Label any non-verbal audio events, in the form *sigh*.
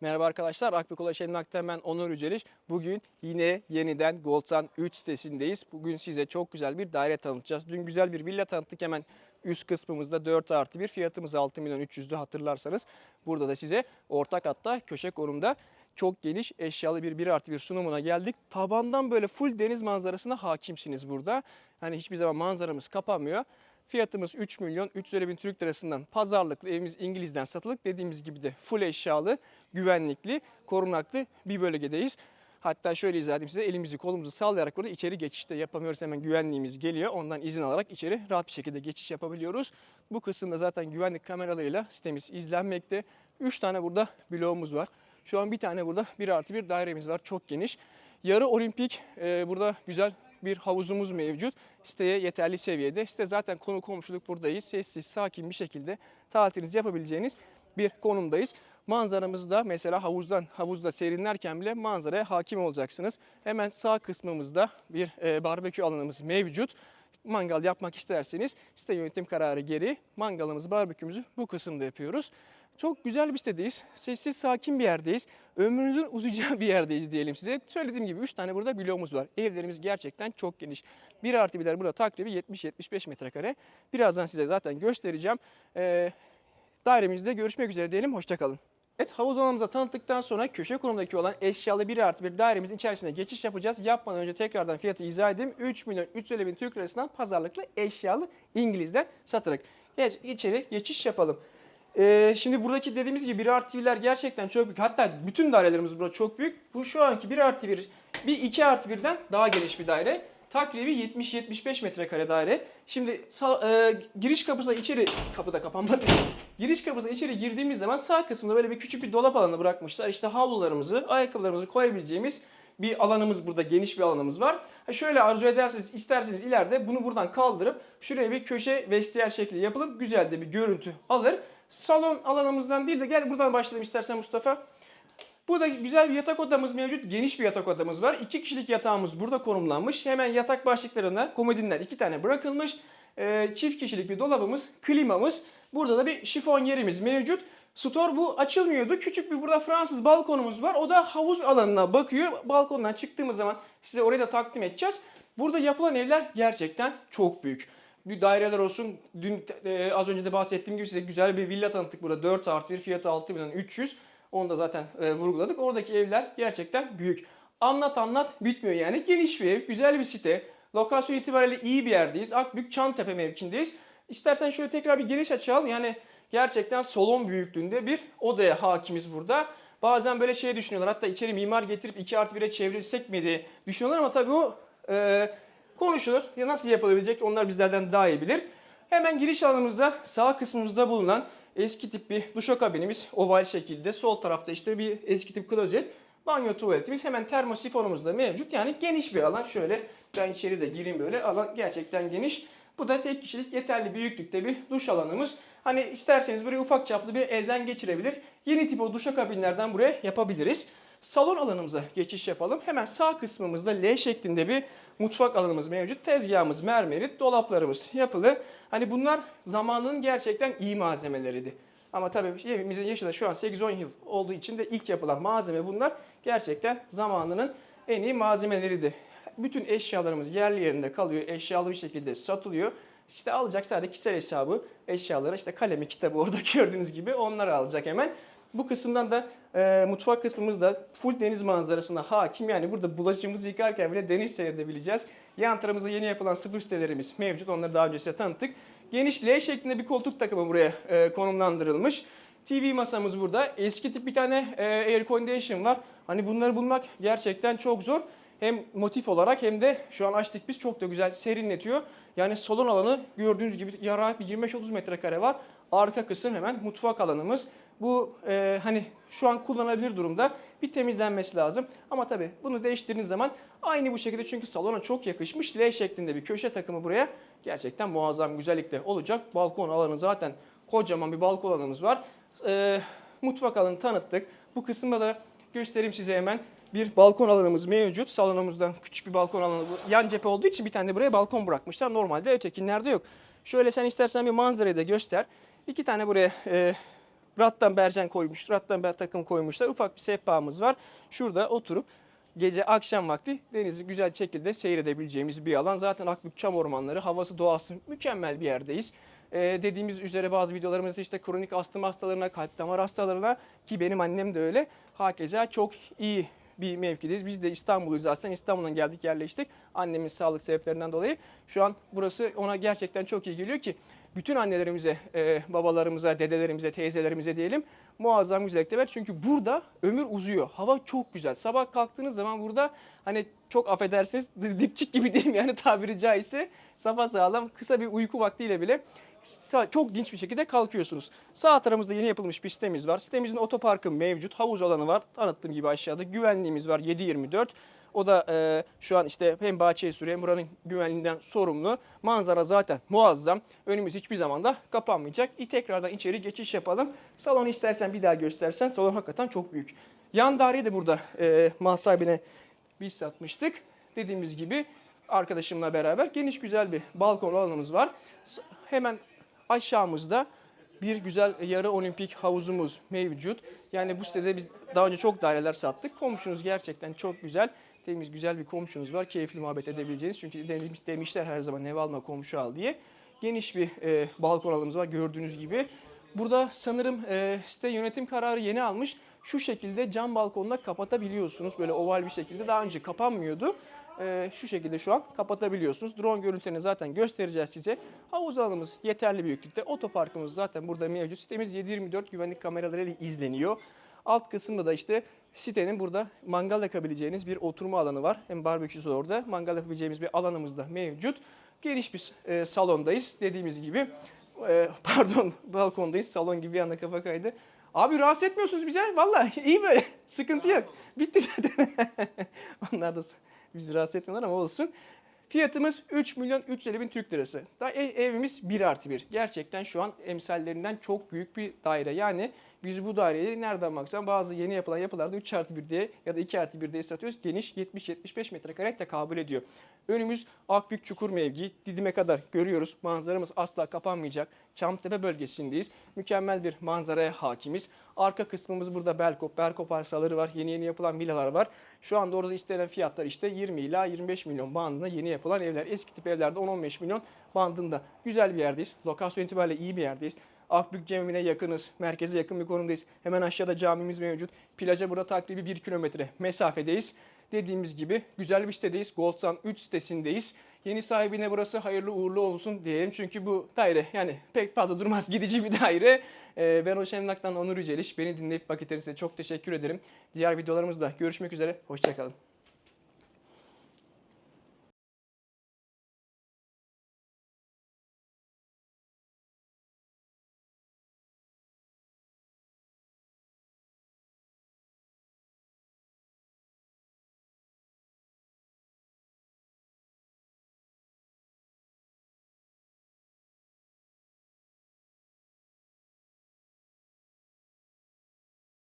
Merhaba arkadaşlar, Akbük Ulaş Emlak'tan ben Onur Yüceliş. Bugün yine yeniden Goldsan 3 sitesindeyiz. Bugün size çok güzel bir daire tanıtacağız. Dün güzel bir villa tanıttık hemen üst kısmımızda 4 artı bir fiyatımız 6 milyon 300'dü hatırlarsanız. Burada da size ortak hatta köşe konumda çok geniş eşyalı bir 1 artı bir sunumuna geldik. Tabandan böyle full deniz manzarasına hakimsiniz burada. Hani hiçbir zaman manzaramız kapanmıyor. Fiyatımız 3 milyon 350 bin Türk lirasından pazarlıklı evimiz İngiliz'den satılık. Dediğimiz gibi de full eşyalı, güvenlikli, korunaklı bir bölgedeyiz. Hatta şöyle izah edeyim size elimizi kolumuzu sallayarak burada içeri geçişte yapamıyoruz. Hemen güvenliğimiz geliyor. Ondan izin alarak içeri rahat bir şekilde geçiş yapabiliyoruz. Bu kısımda zaten güvenlik kameralarıyla sitemiz izlenmekte. 3 tane burada bloğumuz var. Şu an bir tane burada 1 artı bir dairemiz var. Çok geniş. Yarı olimpik e, burada güzel bir havuzumuz mevcut. Siteye yeterli seviyede. Site zaten konu komşuluk buradayız. Sessiz, sakin bir şekilde tatilinizi yapabileceğiniz bir konumdayız. Manzaramızda mesela havuzdan havuzda serinlerken bile manzaraya hakim olacaksınız. Hemen sağ kısmımızda bir e, barbekü alanımız mevcut. Mangal yapmak isterseniz site yönetim kararı geri mangalımızı, barbekümüzü bu kısımda yapıyoruz. Çok güzel bir sitedeyiz. Sessiz, sakin bir yerdeyiz. Ömrünüzün *laughs* uzayacağı bir yerdeyiz diyelim size. Söylediğim gibi 3 tane burada bloğumuz var. Evlerimiz gerçekten çok geniş. 1 artı birler burada takribi 70-75 metrekare. Birazdan size zaten göstereceğim. Ee, dairemizde görüşmek üzere diyelim. Hoşçakalın. Evet havuz alanımıza tanıttıktan sonra köşe konumdaki olan eşyalı 1 artı bir dairemizin içerisine geçiş yapacağız. Yapmadan önce tekrardan fiyatı izah edeyim. 3 milyon 350 bin Türk lirasından pazarlıklı eşyalı İngiliz'den satarak. Evet, içeri geçiş yapalım. Ee, şimdi buradaki dediğimiz gibi 1 artı 1'ler gerçekten çok büyük. Hatta bütün dairelerimiz burada çok büyük. Bu şu anki 1 artı 1, bir 2 artı 1'den daha geniş bir daire. Takribi 70-75 metrekare daire. Şimdi e, giriş kapısına içeri, kapıda kapanmadı. Giriş kapısına içeri girdiğimiz zaman sağ kısmında böyle bir küçük bir dolap alanı bırakmışlar. İşte havlularımızı, ayakkabılarımızı koyabileceğimiz bir alanımız burada, geniş bir alanımız var. Ha şöyle arzu ederseniz, isterseniz ileride bunu buradan kaldırıp şuraya bir köşe vestiyer şekli yapılıp güzel de bir görüntü alır. Salon alanımızdan değil de gel buradan başlayalım istersen Mustafa. Burada güzel bir yatak odamız mevcut. Geniş bir yatak odamız var. İki kişilik yatağımız burada konumlanmış. Hemen yatak başlıklarına komodinler iki tane bırakılmış. Ee, çift kişilik bir dolabımız, klimamız. Burada da bir şifon yerimiz mevcut. Store bu açılmıyordu. Küçük bir burada Fransız balkonumuz var. O da havuz alanına bakıyor. Balkondan çıktığımız zaman size orayı da takdim edeceğiz. Burada yapılan evler gerçekten çok büyük. Bir daireler olsun. Dün e, az önce de bahsettiğim gibi size güzel bir villa tanıttık burada. 4 artı 1 fiyatı 6 milyon 300. Onu da zaten e, vurguladık. Oradaki evler gerçekten büyük. Anlat anlat bitmiyor yani. Geniş bir ev, güzel bir site. Lokasyon itibariyle iyi bir yerdeyiz. Akbük Çantepe mevkindeyiz. İstersen şöyle tekrar bir geniş açalım. Yani gerçekten salon büyüklüğünde bir odaya hakimiz burada. Bazen böyle şey düşünüyorlar. Hatta içeri mimar getirip 2 artı 1'e çevrilsek mi diye düşünüyorlar ama tabii o e, konuşulur. Ya nasıl yapılabilecek onlar bizlerden daha iyi bilir. Hemen giriş alanımızda sağ kısmımızda bulunan eski tip bir duşakabinimiz oval şekilde. Sol tarafta işte bir eski tip klozet. Banyo tuvaletimiz hemen termosifonumuz da mevcut. Yani geniş bir alan. Şöyle ben içeri de gireyim böyle. Alan gerçekten geniş. Bu da tek kişilik yeterli büyüklükte bir duş alanımız. Hani isterseniz burayı ufak çaplı bir elden geçirebilir. Yeni tip o duşakabinlerden buraya yapabiliriz. Salon alanımıza geçiş yapalım. Hemen sağ kısmımızda L şeklinde bir mutfak alanımız mevcut. Tezgahımız mermerit, dolaplarımız yapılı. Hani bunlar zamanının gerçekten iyi malzemeleriydi. Ama tabii evimizin yaşı da şu an 8-10 yıl olduğu için de ilk yapılan malzeme bunlar gerçekten zamanının en iyi malzemeleriydi. Bütün eşyalarımız yerli yerinde kalıyor. Eşyalı bir şekilde satılıyor. İşte alacak sadece kişisel hesabı eşyaları işte kalemi kitabı orada *laughs* gördüğünüz gibi onları alacak hemen. Bu kısımdan da e, mutfak kısmımızda full deniz manzarasına hakim. Yani burada bulaşığımızı yıkarken bile deniz seyredebileceğiz. Yan tarafımızda yeni yapılan sıfır sitelerimiz mevcut. Onları daha önce size tanıttık. Geniş L şeklinde bir koltuk takımı buraya e, konumlandırılmış. TV masamız burada. Eski tip bir tane e, air condition var. Hani bunları bulmak gerçekten çok zor. Hem motif olarak hem de şu an açtık biz çok da güzel serinletiyor. Yani salon alanı gördüğünüz gibi yara bir 25-30 metrekare var. Arka kısım hemen mutfak alanımız. Bu e, hani şu an kullanılabilir durumda. Bir temizlenmesi lazım. Ama tabii bunu değiştirdiğiniz zaman aynı bu şekilde çünkü salona çok yakışmış. L şeklinde bir köşe takımı buraya gerçekten muazzam güzellikte olacak. Balkon alanı zaten kocaman bir balkon alanımız var. E, mutfak alanı tanıttık. Bu kısımda da göstereyim size hemen. Bir balkon alanımız mevcut. Salonumuzdan küçük bir balkon alanı. Yan cephe olduğu için bir tane de buraya balkon bırakmışlar. Normalde ötekinlerde yok. Şöyle sen istersen bir manzarayı da göster. İki tane buraya e, Rattan bercen koymuş, rattan ber takım koymuşlar. Ufak bir sehpamız var. Şurada oturup gece akşam vakti denizi güzel şekilde seyredebileceğimiz bir alan. Zaten Akbük Çam Ormanları, havası doğası mükemmel bir yerdeyiz. Ee, dediğimiz üzere bazı videolarımızda işte kronik astım hastalarına, kalp damar hastalarına ki benim annem de öyle. Hakeza çok iyi bir mevkideyiz. Biz de İstanbul'uyuz aslında. İstanbul'dan geldik yerleştik. Annemin sağlık sebeplerinden dolayı. Şu an burası ona gerçekten çok iyi geliyor ki bütün annelerimize, e, babalarımıza, dedelerimize, teyzelerimize diyelim muazzam güzellikte var. Çünkü burada ömür uzuyor. Hava çok güzel. Sabah kalktığınız zaman burada hani çok affedersiniz *laughs* dipçik gibi mi yani tabiri caizse sabah sağlam kısa bir uyku vaktiyle bile çok dinç bir şekilde kalkıyorsunuz. Sağ tarafımızda yeni yapılmış bir sitemiz var. Sitemizin otoparkı mevcut. Havuz alanı var. Tanıttığım gibi aşağıda. Güvenliğimiz var 7-24. O da e, şu an işte hem bahçeye sürüyor hem buranın güvenliğinden sorumlu. Manzara zaten muazzam. Önümüz hiçbir zaman da kapanmayacak. İyi tekrardan içeri geçiş yapalım. Salonu istersen bir daha göstersen. Salon hakikaten çok büyük. Yan daireyi de burada e, mal sahibine biz satmıştık. Dediğimiz gibi arkadaşımla beraber geniş güzel bir balkon alanımız var. Hemen aşağımızda bir güzel yarı olimpik havuzumuz mevcut. Yani bu sitede biz daha önce çok daireler sattık. Komşunuz gerçekten çok güzel. Temiz güzel bir komşunuz var. Keyifli muhabbet edebileceğiniz. Çünkü demiş, demişler her zaman ev alma komşu al diye. Geniş bir e, balkon alanımız var gördüğünüz gibi. Burada sanırım e, site yönetim kararı yeni almış. Şu şekilde cam balkonla kapatabiliyorsunuz. Böyle oval bir şekilde. Daha önce kapanmıyordu. E, şu şekilde şu an kapatabiliyorsunuz. Drone görüntülerini zaten göstereceğiz size. Havuz alanımız yeterli büyüklükte. Otoparkımız zaten burada mevcut. Sitemiz 724 güvenlik kameralarıyla izleniyor. Alt kısımda da işte sitenin burada mangal yakabileceğiniz bir oturma alanı var. Hem barbeküsü orada. Mangal yapabileceğimiz bir alanımız da mevcut. Geniş bir e, salondayız. Dediğimiz gibi e, *laughs* pardon balkondayız. Salon gibi bir anda kafa kaydı. Abi rahatsız etmiyorsunuz bize. Vallahi *laughs* iyi böyle. Sıkıntı yok. Bitti zaten. *laughs* Onlar da bizi rahatsız etmiyorlar ama olsun. Fiyatımız 3 milyon 350 bin Türk lirası. Da ev- evimiz 1 artı 1. Gerçekten şu an emsallerinden çok büyük bir daire. Yani biz bu daireyi nereden baksan bazı yeni yapılan yapılarda 3 artı 1 diye ya da 2 artı 1 diye satıyoruz. Geniş 70-75 metrekare tekabül ediyor. Önümüz Akbük Çukur mevki. Didim'e kadar görüyoruz. Manzaramız asla kapanmayacak. Çamtepe bölgesindeyiz. Mükemmel bir manzaraya hakimiz. Arka kısmımız burada Belkop, Belkop arsaları var. Yeni yeni yapılan villalar var. Şu anda orada istenen fiyatlar işte 20 ila 25 milyon bandında yeni yapılan evler. Eski tip evlerde 10-15 milyon bandında. Güzel bir yerdeyiz. Lokasyon itibariyle iyi bir yerdeyiz. Akbük Camii'ne yakınız. Merkeze yakın bir konumdayız. Hemen aşağıda camimiz mevcut. Plaja burada takribi 1 kilometre mesafedeyiz. Dediğimiz gibi güzel bir sitedeyiz. Goldsan 3 sitesindeyiz. Yeni sahibine burası hayırlı uğurlu olsun diyelim. Çünkü bu daire yani pek fazla durmaz *laughs* gidici bir daire. Ee, ben Hoş Emlak'tan Onur Yüceliş. Beni dinleyip vakit çok teşekkür ederim. Diğer videolarımızda görüşmek üzere. Hoşçakalın.